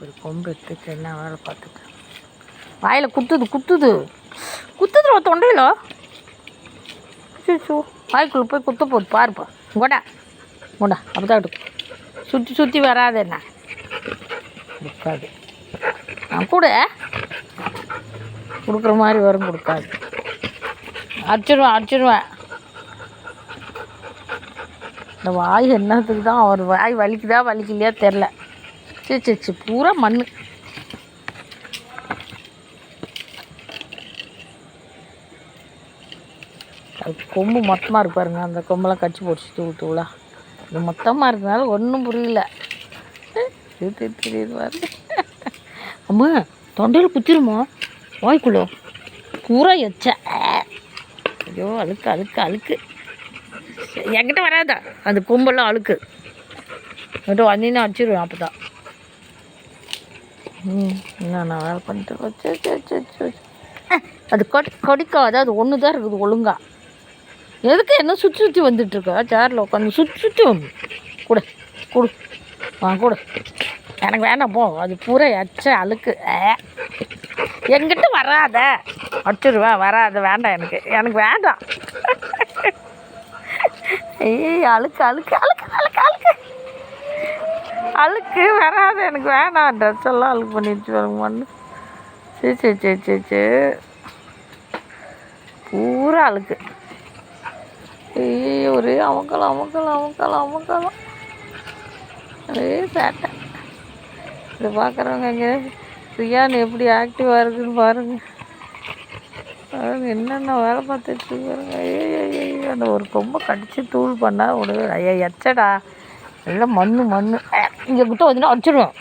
ஒரு கொம்பு எடுத்து என்ன வேலை பார்த்துட்டு வாயில் குத்துது குத்துது. குத்துதுல தொண்டையில்? சோ வாய்க்குள்ளே போய் குத்த போகுது பாருப்பா. கொடா கொடா அப்படிதான் எடுக்கும். சுற்றி சுற்றி வராது என்ன? கொடுக்காது. நான் கூட கொடுக்குற மாதிரி வரும் கொடுக்காது. அடிச்சிடுவேன் அடிச்சிடுவேன் இந்த வாய் என்னத்துக்கு தான் அவர் வாய் வலிக்குதா வலிக்கலையா தெரில சரி சரி சரி பூரா மண் அது கொம்பு மொத்தமாக இருக்கு பாருங்க. அந்த கொம்பெல்லாம் கடிச்சு போட்டுச்சு தூள் தூளா இது மொத்தமாக இருக்கனால ஒன்றும் புரியல. இது தெரியுது பாருங்க. அம்மா தொண்டையில் குத்திருமா? வாய்க்குள்ளோ. பூரா எச்ச. ஐயோ அழுக்கு அழுக்கு அழுக்கு. சரி, என்கிட்ட வராதா? அந்த கொம்பெல்லாம் அழுக்கு. என்கிட்ட வந்தீங்கன்னா அடிச்சிருவேன் அப்போ தான் நான் வேலை பண்ணிட்டு அது கொடி கொடிக்காது அது ஒன்று தான் இருக்குது ஒழுங்கா. எதுக்கு என்ன சுற்றி சுற்றி வந்துட்டுருக்கா சேரில் உட்காந்து சுற்றி சுற்றி வந்து. கொடு கொடு. ஆ கொடு. எனக்கு வேணாம் போ. அது பூரா எச்ச அழுக்கு. எங்கிட்ட வராத. அடிச்சிருவேன் வராத வேண்டாம் எனக்கு. எனக்கு வேண்டாம். ஏய் அழுக்கு அழுக்கு அழுக்கு அழுக்கு அழுக்கு. அழுக்கு வராது எனக்கு வேணாம் ட்ரெஸ் எல்லாம் அழுக்கு பண்ணிடுச்சு வருங்க சரி சரி சரி சரி சரி பூரா அழுக்கு. ஏய் ஒரே அமக்கலாம் அமக்கலாம் அமக்கலாம் அமக்கலாம் ஒரே சேட்டை. இதை பார்க்குறவங்க இங்கே ரியான் எப்படி ஆக்டிவாக இருக்குன்னு பாருங்கள் பாருங்க என்னென்ன வேலை பார்த்துட்டு இருக்கு பாருங்க. ஐயோ அந்த ஒரு கொம்பை கடிச்சு தூள் பண்ணால் விடுவே ஐயா எச்சடா. எல்லாம் மண் மண் இங்கே கிட்ட வந்துட்டு அடிச்சிடுவேன்